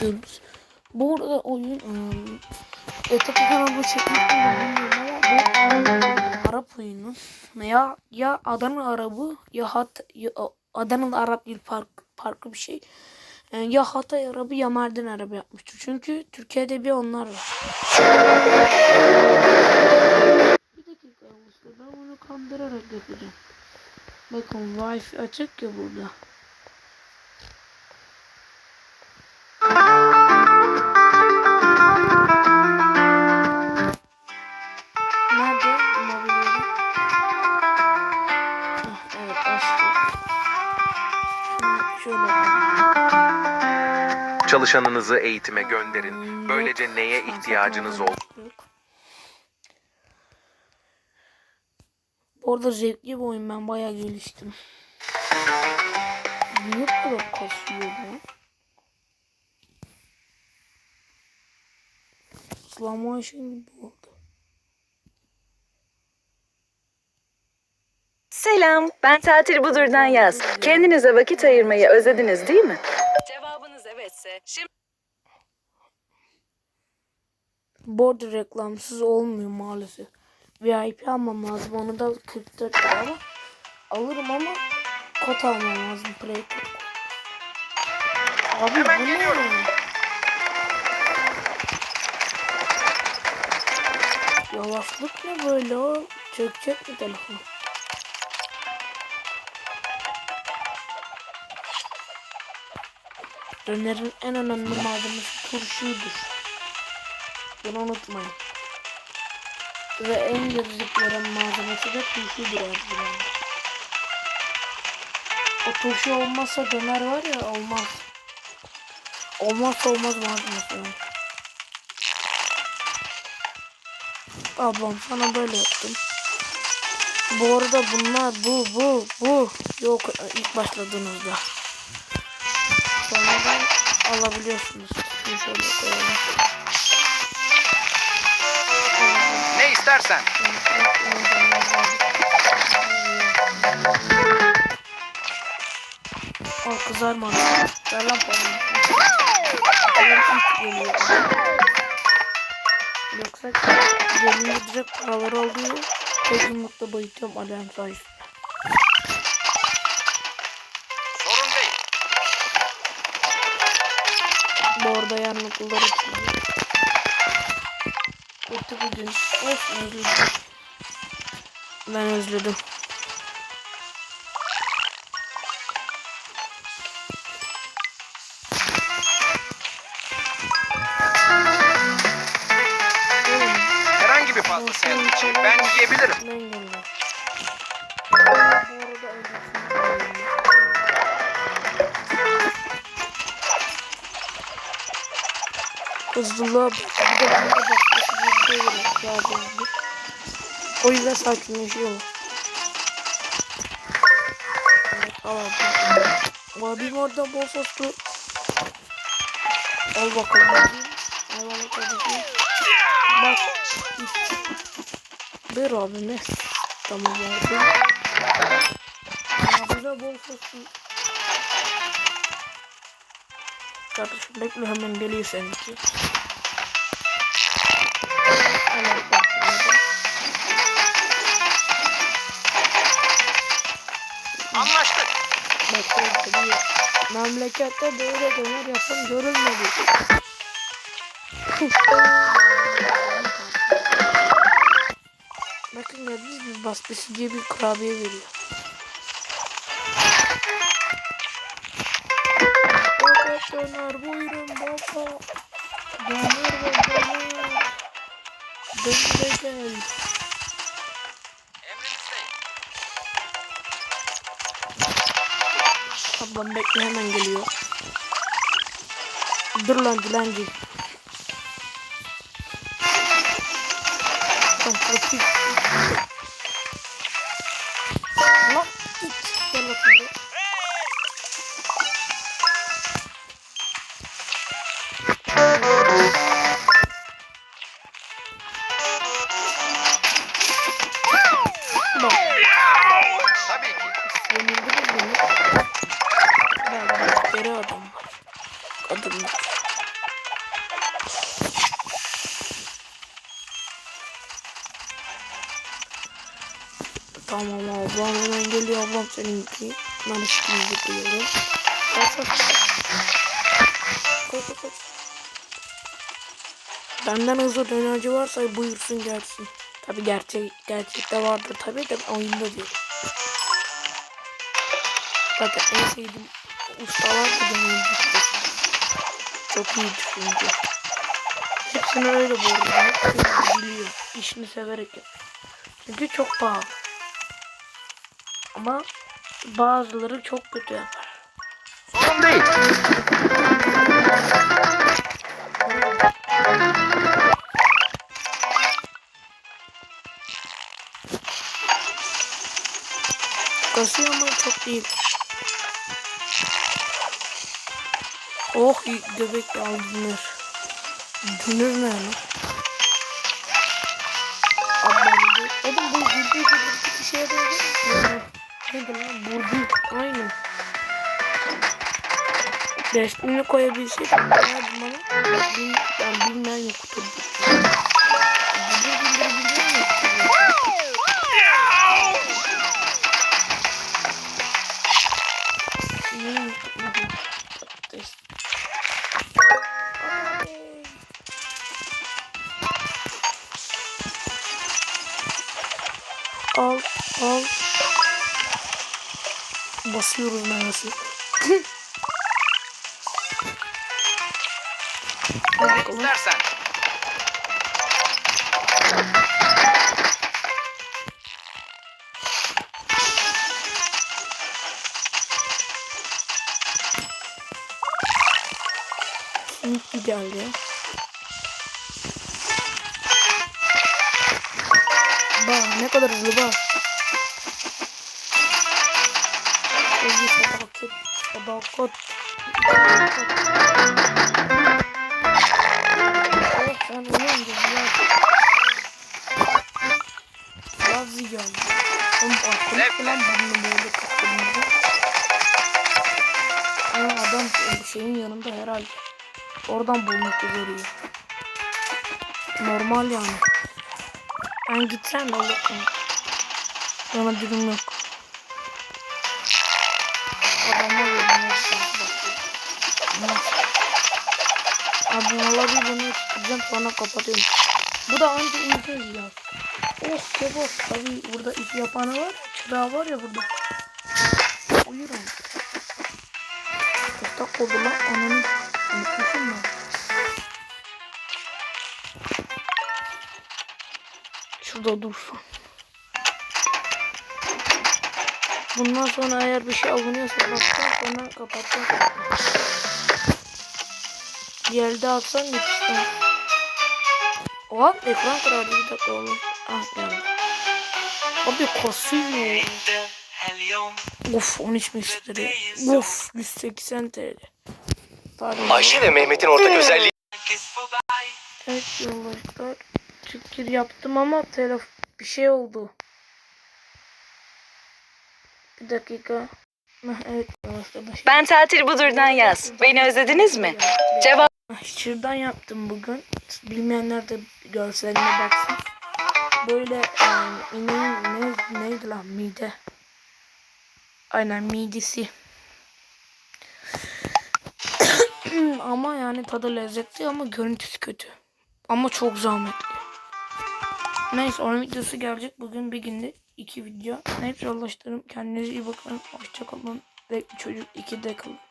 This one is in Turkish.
istiyoruz. Bu arada oyun çekmek mi bilmiyorum ama bu Arap oyunu. Ya ya Adana Arabı ya Hat ya Adanalı Arap değil fark, farklı bir şey. Ee, Ya Hatay Arabı ya Mardin Arabı yapmıştır. Çünkü Türkiye'de bir onlar var. Bir dakika Ağustos ben bunu kandırarak yapacağım. Bakın Wi-Fi açık ya burada. Çalışanınızı eğitime gönderin. Böylece neye ihtiyacınız ol? Bu arada zevkli bir oyun ben bayağı geliştim. Niye bu kadar kasıyor bu? Slow motion gibi oldu. Selam, ben Tatil Budur'dan Yaz. Kendinize vakit ayırmayı özlediniz değil mi? Evetse, şimdi arada reklamsız olmuyor maalesef. VIP almam lazım. Onu da 44 lira alırım ama kod almam lazım. Play. Abi bu ne? Yavaşlık ne böyle? Çökecek mi telefon? Dönerin en önemli malzemesi turşudur. Bunu unutmayın. Ve en veren malzemesi de turşudur zaman. O turşu olmazsa döner var ya olmaz. Olmazsa olmaz malzemesi. yani. Ablam sana böyle yaptım. Bu arada bunlar bu bu bu yok ilk başladığınızda. Sonradan alabiliyorsunuz. Şöyle koyalım. Ne istersen. O kızarmadı. Ver lan geliyor. Yoksa gelince direkt paraları alıyor. Tek yumrukta bayıtıyorum alarm sayesinde. Yarın okullar açılıyor. Bitti bugün. Of özledim. Ben özledim. Herhangi bir fazla sandviçi ben yiyebilirim. Ben geliyorum. Hızlılığa. Bir de var. Daha hızlı. O yüzden al abi. Abim orada bol soslu. Al bakalım abim. Al bakalım. Bak. Ver abime. Tamam abi. Abime bol soslu. Kardeşim bekle hemen geliyor seninki. Anlaştık. Bekle. Memlekette böyle döner yapım görülmedi. Bakın gördünüz mü basbesi diye bir kurabiye veriyor. Döner buyurun baba. Döner ve döner. Dön de gel. Ablam bekle hemen geliyor. Dur lan dilenci. Tamam, seninki. Üstünüzü koyuyorum. Kaç kaç kaç. Koy. Benden hızlı dönerci varsa buyursun gelsin. Tabi gerçek gerçekte vardır tabi de oyunda değil. Zaten en sevdiğim ustalar da dönerci. Çok iyi çünkü. Hepsini öyle bu arada. Hepsini biliyor. İşini severek yapıyor. Çünkü çok pahalı. Ama bazıları çok kötü yapar. Sorun değil. Kasıyor ama çok değil. Oh göbek aldılar. Dünür ne lan? Nedir lan? Vurdu. Aynen. Resmini koyabilseydim verdim ama bil, ben bilmeyen. Basıyoruz meyvesi. Hadi bakalım. İstersen. Simitli geldi. Bak ne kadar hızlı bak. Sevgi sadakat. Sadakat. Evet sen uyuyunca biraz. Biraz iyi geldi. Oğlum aklım falan bunu böyle kaptırınca. Ama adam şeyin yanında herhalde. Oradan bulmak görüyor. Normal yani. Ben gitsem de olur. Bana durum yok. Abi vallahi bunu çıkacağım sonra kapatıyorum. Bu da anca uyuyor ya. Oh kebap. Tabii burada iş yapanı var. Çırağı var ya burada. Uyurum. Yatak oldu lan. Ananı unutmuşum ben. Şurada dursun. Bundan sonra eğer bir şey alınıyorsa bakacağım sonra kapatacağım. Yerde atsan yetiştim. Oha ekran karardı bir dakika oğlum. Ah geldi. Abi kasıyor. Of 13 müşteri. Of 180 TL. Pardon. Ayşe ve Mehmet'in ortak özelliği Evet yoldaşlar. Şükür yaptım ama telef bir şey oldu. Bir dakika. Evet Ben tatil budurdan yaz. Beni özlediniz mi? Cevap Şırdan yaptım bugün. Bilmeyenler de görseline baksın. Böyle e, ineğin ne, neydi lan mide. Aynen midesi. ama yani tadı lezzetli ama görüntüsü kötü. Ama çok zahmetli. Neyse onun videosu gelecek. Bugün bir günde iki video. Neyse yoldaşlarım kendinize iyi bakın. Hoşçakalın. Çocuk iki de kalın.